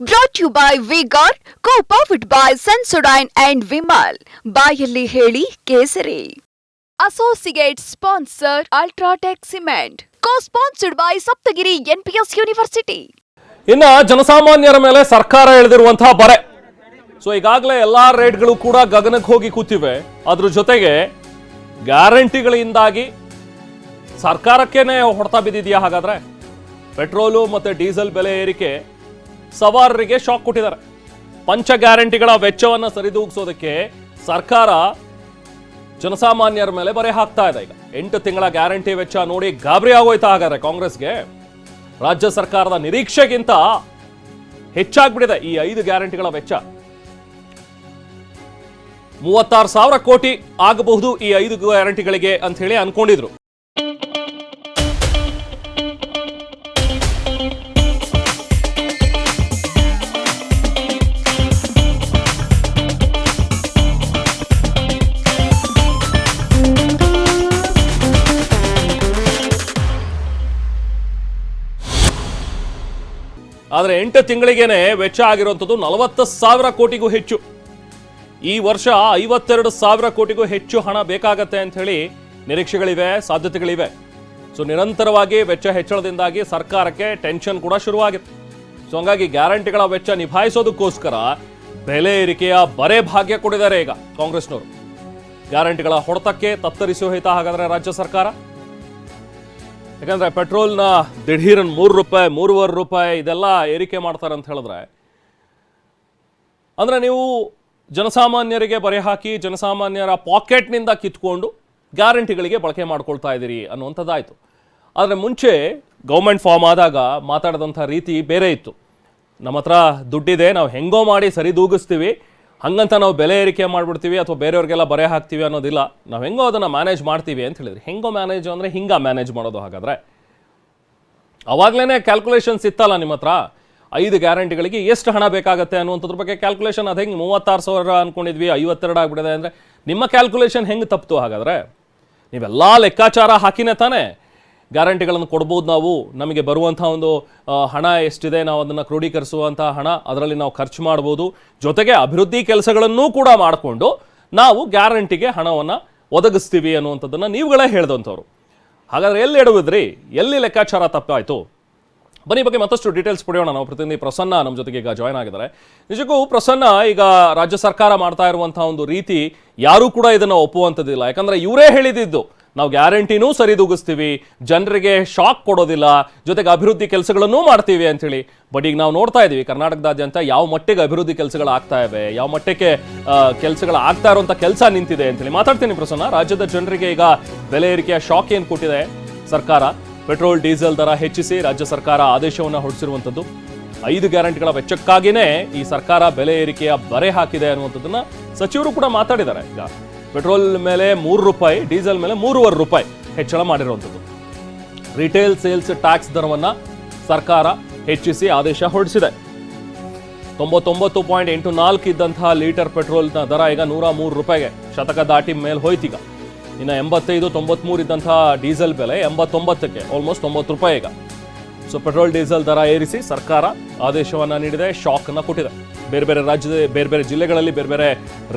Brought you by V Guard co powered by Sensodyne and Vimal ಬಾಯಲ್ಲಿ ಹೇಳಿ ಕೇಸರಿ. Associate sponsor UltraTech cement co sponsored by Saptagiri NPS university ಇನ್ನ ಜನಸಾಮಾನ್ಯರ ಮೇಲೆ ಸರ್ಕಾರ ಎಳೆದಿರುವಂತಹ ಬರೆ. ಸೊ ಈಗಾಗಲೇ ಎಲ್ಲಾ ರೇಟ್ಗಳು ಕೂಡ ಗಗನಕ್ಕೆ ಹೋಗಿ ಕೂತಿವೆ. ಅದ್ರ ಜೊತೆಗೆ ಗ್ಯಾರಂಟಿಗಳಿಂದಾಗಿ ಸರ್ಕಾರಕ್ಕೇನೆ ಹೊಡೆತ ಬಿದ್ದಿದೆಯಾ ಹಾಗಾದ್ರೆ? ಪೆಟ್ರೋಲು ಮತ್ತೆ ಡೀಸೆಲ್ ಬೆಲೆ ಏರಿಕೆ ಸವಾರರಿಗೆ ಶಾಕ್ ಕೊಟ್ಟಿದ್ದಾರೆ. ಪಂಚ ಗ್ಯಾರಂಟಿಗಳ ವೆಚ್ಚವನ್ನು ಸರಿದೂಗಿಸೋದಕ್ಕೆ ಸರ್ಕಾರ ಜನಸಾಮಾನ್ಯರ ಮೇಲೆ ಬರೆ ಹಾಕ್ತಾ ಇದೆ ಈಗ. ಎಂಟು ತಿಂಗಳ ಗ್ಯಾರಂಟಿ ವೆಚ್ಚ ನೋಡಿ ಗಾಬರಿ ಆಗೋಯ್ತಾ ಹಾಗಾದ್ರೆ ಕಾಂಗ್ರೆಸ್ಗೆ. ರಾಜ್ಯ ಸರ್ಕಾರದ ನಿರೀಕ್ಷೆಗಿಂತ ಹೆಚ್ಚಾಗ್ಬಿಟ್ಟಿದೆ ಈ ಐದು ಗ್ಯಾರಂಟಿಗಳ ವೆಚ್ಚ. ಮೂವತ್ತಾರು ಸಾವಿರ ಕೋಟಿ ಆಗಬಹುದು ಈ ಐದು ಗ್ಯಾರಂಟಿಗಳಿಗೆ ಅಂತ ಹೇಳಿ ಅನ್ಕೊಂಡಿದ್ರು. ಆದ್ರೆ ಎಂಟು ತಿಂಗಳಿಗೇನೆ ವೆಚ್ಚ ಆಗಿರುವಂಥದ್ದು ನಲವತ್ತು ಸಾವಿರ ಕೋಟಿಗೂ ಹೆಚ್ಚು. ಈ ವರ್ಷ ಐವತ್ತೆರಡು ಸಾವಿರ ಕೋಟಿಗೂ ಹೆಚ್ಚು ಹಣ ಬೇಕಾಗತ್ತೆ ಅಂತ ಹೇಳಿ ನಿರೀಕ್ಷೆಗಳಿವೆ, ಸಾಧ್ಯತೆಗಳಿವೆ. ಸೊ, ನಿರಂತರವಾಗಿ ವೆಚ್ಚ ಹೆಚ್ಚಳದಿಂದಾಗಿ ಸರ್ಕಾರಕ್ಕೆ ಟೆನ್ಷನ್ ಕೂಡ ಶುರುವಾಗಿತ್ತು ಸೊ, ಹಂಗಾಗಿ ಗ್ಯಾರಂಟಿಗಳ ವೆಚ್ಚ ನಿಭಾಯಿಸೋದಕ್ಕೋಸ್ಕರ ಬೆಲೆ ಏರಿಕೆಯ ಬರೆ ಭಾಗ್ಯ ಕೊಡಿದ್ದಾರೆ ಈಗ ಕಾಂಗ್ರೆಸ್ನವರು. ಗ್ಯಾರಂಟಿಗಳ ಹೊಡೆತಕ್ಕೆ ತತ್ತರಿಸಿ ಹೋಯ್ತಾ ಹಾಗಾದ್ರೆ ರಾಜ್ಯ ಸರ್ಕಾರ? ಯಾಕಂದ್ರೆ ಪೆಟ್ರೋಲ್ನ ದಿಢೀರನ್ ಮೂರು ರೂಪಾಯಿ, ಮೂರುವರೆ ರೂಪಾಯಿ ಇದೆಲ್ಲ ಏರಿಕೆ ಮಾಡ್ತಾರೆ ಅಂತ ಹೇಳಿದ್ರೆ, ಅಂದ್ರೆ ನೀವು ಜನಸಾಮಾನ್ಯರಿಗೆ ಬರೆ ಹಾಕಿ ಜನಸಾಮಾನ್ಯರ ಪಾಕೆಟ್ನಿಂದ ಕಿತ್ಕೊಂಡು ಗ್ಯಾರಂಟಿಗಳಿಗೆ ಬಳಕೆ ಮಾಡ್ಕೊಳ್ತಾ ಇದ್ದೀರಿ ಅನ್ನುವಂಥದ್ದಾಯಿತು. ಆದರೆ ಮುಂಚೆ ಗೌರ್ಮೆಂಟ್ ಫಾರ್ಮ್ ಆದಾಗ ಮಾತಾಡಿದಂಥ ರೀತಿ ಬೇರೆ ಇತ್ತು. ನಮ್ಮ ಹತ್ರ ದುಡ್ಡಿದೆ, ನಾವು ಹೆಂಗೋ ಮಾಡಿ ಸರಿದೂಗಿಸ್ತೀವಿ ಹಂಗಂತ ನಾವು ಬೆಲೆ ಏರಿಕೆ ಮಾಡಿಬಿಡ್ತೀವಿ ಅಥವಾ ಬೇರೆಯವ್ರಿಗೆಲ್ಲ ಬರೆ ಹಾಕ್ತೀವಿ ಅನ್ನೋದಿಲ್ಲ. ನಾವು ಹೆಂಗೋ ಅದನ್ನು ಮ್ಯಾನೇಜ್ ಮಾಡ್ತೀವಿ ಅಂತ ಹೇಳಿದ್ರಿ. ಹೆಂಗೋ ಮ್ಯಾನೇಜ್ ಅಂದರೆ ಹಿಂಗ ಮ್ಯಾನೇಜ್ ಮಾಡೋದು ಹಾಗಾದ್ರೆ. ಅವಾಗಲೇ ಕ್ಯಾಲ್ಕುಲೇಷನ್ಸ್ ಇತ್ತಲ್ಲ ನಿಮ್ಮ ಹತ್ರ? ಐದು ಗ್ಯಾರಂಟಿಗಳಿಗೆ ಎಷ್ಟು ಹಣ ಬೇಕಾಗುತ್ತೆ ಅನ್ನುವಂಥದ್ರ ಬಗ್ಗೆ ಕ್ಯಾಲ್ಕುಲೇಷನ್ ಅದು ಹೆಂಗೆ ಮೂವತ್ತಾರು ಸಾವಿರ ಅಂದ್ಕೊಂಡಿದ್ವಿ ಐವತ್ತೆರಡು ಆಗಿಬಿಡಿದೆ ಅಂದರೆ ನಿಮ್ಮ ಕ್ಯಾಲ್ಕುಲೇಷನ್ ಹೆಂಗೆ ತಪ್ಪಿತು ಹಾಗಾದ್ರೆ? ನೀವೆಲ್ಲ ಲೆಕ್ಕಾಚಾರ ಹಾಕಿನೇ ತಾನೇ. ಗ್ಯಾರಂಟಿಗಳನ್ನು ಕೊಡ್ಬೋದು ನಾವು. ನಮಗೆ ಬರುವಂಥ ಒಂದು ಹಣ ಎಷ್ಟಿದೆ, ನಾವು ಅದನ್ನು ಕ್ರೋಢೀಕರಿಸುವಂಥ ಹಣ, ಅದರಲ್ಲಿ ನಾವು ಖರ್ಚು ಮಾಡ್ಬೋದು. ಜೊತೆಗೆ ಅಭಿವೃದ್ಧಿ ಕೆಲಸಗಳನ್ನೂ ಕೂಡ ಮಾಡಿಕೊಂಡು ನಾವು ಗ್ಯಾರಂಟಿಗೆ ಹಣವನ್ನು ಒದಗಿಸ್ತೀವಿ ಅನ್ನುವಂಥದ್ದನ್ನು ನೀವುಗಳೇ ಹೇಳಿದಂಥವ್ರು. ಹಾಗಾದರೆ ಎಲ್ಲಿ ಎಡವಿದ್ರಿ? ಎಲ್ಲಿ ಲೆಕ್ಕಾಚಾರ ತಪ್ಪಾಯಿತು? ಬನ್ನಿ ಬಗ್ಗೆ ಮತ್ತಷ್ಟು ಡೀಟೇಲ್ಸ್ ಪಡೆಯೋಣ. ನಾವು ಪ್ರತಿನಿಧಿ ಪ್ರಸನ್ನ ನಮ್ಮ ಜೊತೆಗೆ ಈಗ ಜಾಯ್ನ್ ಆಗಿದ್ದಾರೆ. ನಿಜಕ್ಕೂ ಪ್ರಸನ್ನ, ಈಗ ರಾಜ್ಯ ಸರ್ಕಾರ ಮಾಡ್ತಾ ಇರುವಂತಹ ಒಂದು ರೀತಿ ಯಾರೂ ಕೂಡ ಇದನ್ನು ಒಪ್ಪುವಂಥದ್ದಿಲ್ಲ. ಯಾಕಂದ್ರೆ ಇವರೇ ಹೇಳಿದ್ದು. ನಾವು ಗ್ಯಾರಂಟಿನೂ ಸರಿದೂಗಿಸ್ತೀವಿ ಜನರಿಗೆ ಶಾಕ್ ಕೊಡೋದಿಲ್ಲ. ಜೊತೆಗೆ ಅಭಿವೃದ್ಧಿ ಕೆಲಸಗಳನ್ನೂ ಮಾಡ್ತೀವಿ ಅಂತೇಳಿ ಬಟ್ ಈಗ ನಾವು ನೋಡ್ತಾ ಇದ್ದೀವಿ, ಕರ್ನಾಟಕದಾದ್ಯಂತ ಯಾವ ಮಟ್ಟಿಗೆ ಅಭಿವೃದ್ಧಿ ಕೆಲಸಗಳು ಆಗ್ತಾ ಇವೆ, ಯಾವ ಮಟ್ಟಕ್ಕೆ ಕೆಲಸಗಳು ಆಗ್ತಾ ಇರುವಂಥ ಕೆಲಸ ನಿಂತಿದೆ ಅಂತೇಳಿ ಮಾತಾಡ್ತೀನಿ ಪ್ರಸನ್ನ. ರಾಜ್ಯದ ಜನರಿಗೆ ಈಗ ಬೆಲೆ ಏರಿಕೆಯ ಶಾಕ್ ಏನು ಕೊಟ್ಟಿದೆ? ಸರ್ಕಾರ ಪೆಟ್ರೋಲ್, ಡೀಸೆಲ್ ದರ ಹೆಚ್ಚಿಸಿ ರಾಜ್ಯ ಸರ್ಕಾರ ಆದೇಶವನ್ನು ಹೊರಡಿಸಿರುವಂಥದ್ದು. ಐದು ಗ್ಯಾರಂಟಿಗಳ ವೆಚ್ಚಕ್ಕಾಗಿಯೇ ಈ ಸರ್ಕಾರ ಬೆಲೆ ಏರಿಕೆಯ ಬರೆ ಹಾಕಿದೆ ಅನ್ನುವಂಥದ್ದನ್ನ ಸಚಿವರು ಕೂಡ ಮಾತಾಡಿದ್ದಾರೆ. ಈಗ ಪೆಟ್ರೋಲ್ ಮೇಲೆ ಮೂರು ರೂಪಾಯಿ, ಡೀಸೆಲ್ ಮೇಲೆ ಮೂರುವರೆ ರೂಪಾಯಿ ಹೆಚ್ಚಳ ಮಾಡಿರುವಂಥದ್ದು. ರಿಟೇಲ್ ಸೇಲ್ಸ್ ಟ್ಯಾಕ್ಸ್ ದರವನ್ನು ಸರ್ಕಾರ ಹೆಚ್ಚಿಸಿ ಆದೇಶ ಹೊರಡಿಸಿದೆ. ತೊಂಬತ್ತೊಂಬತ್ತು ಪಾಯಿಂಟ್ ಎಂಟು ನಾಲ್ಕು ಇದ್ದಂತಹ ಲೀಟರ್ ಪೆಟ್ರೋಲ್ನ ದರ ಈಗ ನೂರ ಮೂರು ರೂಪಾಯಿಗೆ ಶತಕ ದಾಟಿ ಮೇಲೆ ಹೋಯ್ತೀಗ. ಇನ್ನು ಎಂಬತ್ತೈದು ತೊಂಬತ್ತ್ಮೂರು ಇದ್ದಂತಹ ಡೀಸೆಲ್ ಬೆಲೆ ಎಂಬತ್ತೊಂಬತ್ತಕ್ಕೆ ಆಲ್ಮೋಸ್ಟ್ ತೊಂಬತ್ತು ರೂಪಾಯಿ ಈಗ. ಸೊ ಪೆಟ್ರೋಲ್, ಡೀಸೆಲ್ ದರ ಏರಿಸಿ ಸರ್ಕಾರ ಆದೇಶವನ್ನು ನೀಡಿದೆ ಶಾಕ್ ಅನ್ನ ಕೊಟ್ಟಿದೆ. ಬೇರೆ ಬೇರೆ ರಾಜ್ಯದ, ಬೇರೆ ಬೇರೆ ಜಿಲ್ಲೆಗಳಲ್ಲಿ ಬೇರೆ ಬೇರೆ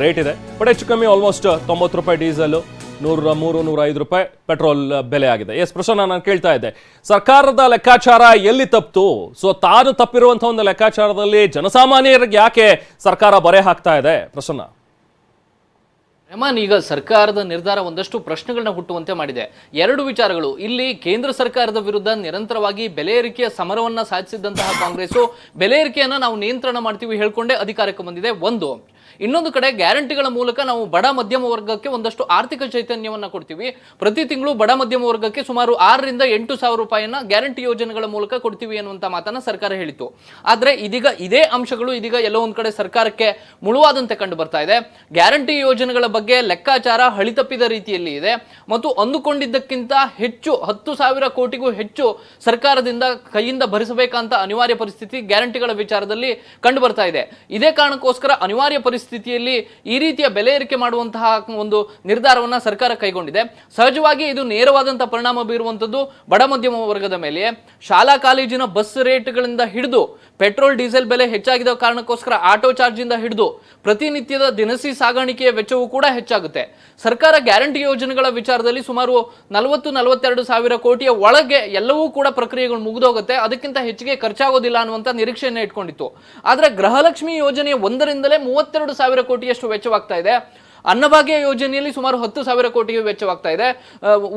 ರೇಟ್ ಇದೆ. ಬಟ್ ಹೆಚ್ಚು ಕಮ್ಮಿ ಆಲ್ಮೋಸ್ಟ್ ತೊಂಬತ್ತು ರೂಪಾಯಿ ಡೀಸೆಲ್ ನೂರ ಮೂರು ನೂರ ಐದು ರೂಪಾಯಿ ಪೆಟ್ರೋಲ್ ಬೆಲೆ ಆಗಿದೆ. ಎಸ್ ಪ್ರಶ್ನೆ ನಾನು ಕೇಳ್ತಾ ಇದ್ದೆ. ಸರ್ಕಾರದ ಲೆಕ್ಕಾಚಾರ ಎಲ್ಲಿ ತಪ್ಪಿತು ಸೊ ತಾನು ತಪ್ಪಿರುವಂತಹ ಒಂದು ಲೆಕ್ಕಾಚಾರದಲ್ಲಿ ಜನಸಾಮಾನ್ಯರಿಗೆ ಯಾಕೆ ಸರ್ಕಾರ ಬರೆ ಹಾಕ್ತಾ ಇದೆ? ಪ್ರಸನ್ನ. ರೆಹಮಾನ್, ಈಗ ಸರ್ಕಾರದ ನಿರ್ಧಾರ ಒಂದಷ್ಟು ಪ್ರಶ್ನೆಗಳನ್ನ ಹುಟ್ಟುವಂತೆ ಮಾಡಿದೆ. ಎರಡು ವಿಚಾರಗಳು. ಇಲ್ಲಿ ಕೇಂದ್ರ ಸರ್ಕಾರದ ವಿರುದ್ಧ ನಿರಂತರವಾಗಿ ಬೆಲೆ ಏರಿಕೆಯ ಸಮರವನ್ನ ಸಾಧಿಸಿದಂತಹ ಕಾಂಗ್ರೆಸ್ ಬೆಲೆ ಏರಿಕೆಯನ್ನ ನಾವು ನಿಯಂತ್ರಣ ಮಾಡ್ತೀವಿ ಹೇಳ್ಕೊಂಡೇ ಅಧಿಕಾರಕ್ಕೆ ಬಂದಿದೆ. ಒಂದು ಇನ್ನೊಂದು ಕಡೆ ಗ್ಯಾರಂಟಿಗಳ ಮೂಲಕ ನಾವು ಬಡ ಮಧ್ಯಮ ವರ್ಗಕ್ಕೆ ಒಂದಷ್ಟು ಆರ್ಥಿಕ ಚೈತನ್ಯವನ್ನ ಕೊಡ್ತೀವಿ. ಪ್ರತಿ ತಿಂಗಳು ಬಡ ಮಧ್ಯಮ ವರ್ಗಕ್ಕೆ ಸುಮಾರು ಆರರಿಂದ ಎಂಟು ಸಾವಿರ ರೂಪಾಯಿಯನ್ನ ಗ್ಯಾರಂಟಿ ಯೋಜನೆಗಳ ಮೂಲಕ ಕೊಡ್ತೀವಿ ಅನ್ನುವಂತ ಮಾತನ್ನ ಸರ್ಕಾರ ಹೇಳಿತು ಆದ್ರೆ ಇದೀಗ ಇದೇ ಅಂಶಗಳು ಇದೀಗ ಎಲ್ಲೋ ಒಂದ್ ಕಡೆ ಸರ್ಕಾರಕ್ಕೆ ಮುಳುವಾದಂತೆ ಕಂಡು ಬರ್ತಾ ಇದೆ. ಗ್ಯಾರಂಟಿ ಯೋಜನೆಗಳ ಬಗ್ಗೆ ಲೆಕ್ಕಾಚಾರ ಹಳಿತಪ್ಪಿದ ರೀತಿಯಲ್ಲಿ ಇದೆ. ಮತ್ತು ಅಂದುಕೊಂಡಿದ್ದಕ್ಕಿಂತ ಹೆಚ್ಚು ಹತ್ತು ಸಾವಿರ ಕೋಟಿಗೂ ಹೆಚ್ಚು ಸರ್ಕಾರದಿಂದ ಕೈಯಿಂದ ಭರಿಸಬೇಕಂತ ಅನಿವಾರ್ಯ ಪರಿಸ್ಥಿತಿ ಗ್ಯಾರಂಟಿಗಳ ವಿಚಾರದಲ್ಲಿ ಕಂಡು ಬರ್ತಾ ಇದೆ. ಇದೇ ಕಾರಣಕ್ಕೋಸ್ಕರ ಅನಿವಾರ್ಯ ಪರಿಸ್ಥಿತಿ ಪರಿಸ್ಥಿತಿಯಲ್ಲಿ ಈ ರೀತಿಯ ಬೆಲೆ ಏರಿಕೆ ಮಾಡುವಂತಹ ಒಂದು ನಿರ್ಧಾರವನ್ನ ಸರ್ಕಾರ ಕೈಗೊಂಡಿದೆ. ಸಹಜವಾಗಿ ಇದು ನೇರವಾದಂತಹ ಪರಿಣಾಮ ಬೀರುವಂತದ್ದು ಬಡ ಮಧ್ಯಮ ವರ್ಗದ ಮೇಲೆ ಶಾಲಾ ಕಾಲೇಜಿನ ಬಸ್ ರೇಟ್ಗಳಿಂದ ಹಿಡಿದು ಪೆಟ್ರೋಲ್, ಡೀಸೆಲ್ ಬೆಲೆ ಹೆಚ್ಚಾಗಿದ್ದ ಕಾರಣಕ್ಕೋಸ್ಕರ ಆಟೋ ಚಾರ್ಜ್ ಇಂದ ಹಿಡಿದು ಪ್ರತಿನಿತ್ಯದ ದಿನಸಿ ಸಾಗಾಣಿಕೆಯ ವೆಚ್ಚವೂ ಕೂಡ ಹೆಚ್ಚಾಗುತ್ತೆ. ಸರ್ಕಾರ ಗ್ಯಾರಂಟಿ ಯೋಜನೆಗಳ ವಿಚಾರದಲ್ಲಿ ಸುಮಾರು ನಲವತ್ತು, ನಲವತ್ತೆರಡು ಸಾವಿರ ಕೋಟಿಯ ಒಳಗೆ ಎಲ್ಲವೂ ಕೂಡ ಪ್ರಕ್ರಿಯೆಗಳು ಮುಗಿದೋಗುತ್ತೆ. ಅದಕ್ಕಿಂತ ಹೆಚ್ಚಿಗೆ ಖರ್ಚಾಗೋದಿಲ್ಲ ಅನ್ನುವಂಥ ನಿರೀಕ್ಷೆಯನ್ನು ಇಟ್ಕೊಂಡಿತ್ತು. ಆದರೆ ಗೃಹಲಕ್ಷ್ಮಿ ಯೋಜನೆಯ ಒಂದರಿಂದಲೇ ಮೂವತ್ತೆರಡು ಸಾವಿರ ಕೋಟಿಯಷ್ಟು ವೆಚ್ಚವಾಗ್ತಾ ಇದೆ. ಅನ್ನಭಾಗ್ಯ ಯೋಜನೆಯಲ್ಲಿ ಸುಮಾರು ಹತ್ತು ಸಾವಿರ ಕೋಟಿ ವೆಚ್ಚವಾಗ್ತಾ ಇದೆ.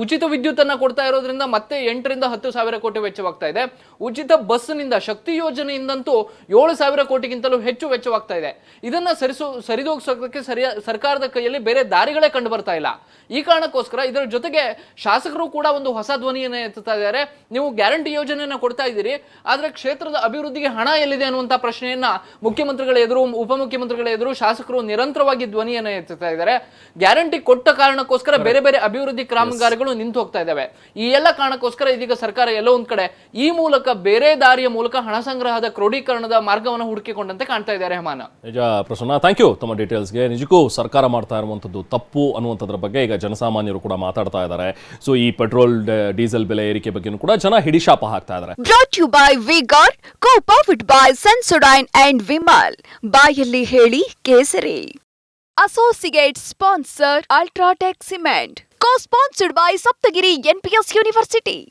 ಉಚಿತ ವಿದ್ಯುತ್ ಅನ್ನ ಕೊಡ್ತಾ ಇರೋದ್ರಿಂದ ಮತ್ತೆ ಎಂಟರಿಂದ ಹತ್ತು ಸಾವಿರ ಕೋಟಿ ವೆಚ್ಚವಾಗ್ತಾ ಇದೆ. ಉಚಿತ ಬಸ್ನಿಂದ ಶಕ್ತಿ ಯೋಜನೆಯಿಂದಂತೂ ಏಳು ಸಾವಿರ ಕೋಟಿಗಿಂತಲೂ ಹೆಚ್ಚು ವೆಚ್ಚವಾಗ್ತಾ ಇದೆ. ಇದನ್ನ ಸರಿಸು, ಸರಿದೋಗಿಸೋದಕ್ಕೆ ಸರಿಯ, ಸರ್ಕಾರದ ಕೈಯಲ್ಲಿ ಬೇರೆ ದಾರಿಗಳೇ ಕಂಡು ಬರ್ತಾ ಇಲ್ಲ. ಈ ಕಾರಣಕ್ಕೋಸ್ಕರ ಇದರ ಜೊತೆಗೆ ಶಾಸಕರು ಕೂಡ ಒಂದು ಹೊಸ ಧ್ವನಿಯನ್ನು ಎತ್ತುತ್ತಾ ಇದ್ದಾರೆ. ನೀವು ಗ್ಯಾರಂಟಿ ಯೋಜನೆಯನ್ನು ಕೊಡ್ತಾ ಇದ್ದೀರಿ. ಆದ್ರೆ ಕ್ಷೇತ್ರದ ಅಭಿವೃದ್ಧಿಗೆ ಹಣ ಎಲ್ಲಿದೆ ಅನ್ನುವಂಥ ಪ್ರಶ್ನೆಯನ್ನ ಮುಖ್ಯಮಂತ್ರಿಗಳ ಎದುರು, ಉಪಮುಖ್ಯಮಂತ್ರಿಗಳ ಎದುರು ಶಾಸಕರು ನಿರಂತರವಾಗಿ ಧ್ವನಿಯನ್ನು ಎತ್ತುತ್ತಾ ಇದ್ದಾರೆ. ಗ್ಯಾರಂಟಿ ಕೊಟ್ಟ ಕಾರಣಕ್ಕೋಸ್ಕರ ಬೇರೆ ಬೇರೆ ಅಭಿವೃದ್ಧಿ ಕಾಮಗಾರಿಗಳು ನಿಂತು ಹೋಗ್ತಾ ಇದ್ದಾವೆ. ಈ ಎಲ್ಲ ಕಾರಣಕ್ಕೋಸ್ಕರ ಇದೀಗ ಸರ್ಕಾರ ಎಲ್ಲೋ ಒಂದ್ ಕಡೆ ಈ ಮೂಲಕ ಬೇರೆ ದಾರಿಯ ಮೂಲಕ ಹಣ ಸಂಗ್ರಹದ ಕ್ರೋಢೀಕರಣದ ಮಾರ್ಗವನ್ನು ಹುಡುಕಿಕೊಂಡಂತೆ ಕಾಣ್ತಾ ಇದ್ದಾರೆ ರೆಹಮಾನ ನಿಜ ಪ್ರಸನ್ನ ಥ್ಯಾಂಕ್ ಯು ತಮ್ಮ ಡೀಟೇಲ್ಸ್ಗೆ ನಿಜಕ್ಕೂ ಸರ್ಕಾರ ಮಾಡ್ತಾ ಇರುವಂಥದ್ದು ತಪ್ಪು ಅನ್ನುವಂಥದ್ರ ಬಗ್ಗೆ ಈಗ ಜನಸಾಮಾನ್ಯರು ಕೂಡ ಮಾತಾಡ್ತಾ ಇದ್ದಾರೆ. ಸೊ ಈ ಪೆಟ್ರೋಲ್ ಡೀಸೆಲ್ ಬೆಲೆ ಏರಿಕೆ ಬಗ್ಗೆನೂ ಕೂಡ ಜನ ಹಿಡಿಶಾಪ ಹಾಕ್ತಾ ಇದ್ದಾರೆ. By V Guard co by Sensodyne and Vimal. ಬಾಯಲ್ಲಿ ಹೇಳಿ ಕೇಸರಿ. Associate sponsor Ultratech Cement. Co-sponsored by Saptagiri NPS University.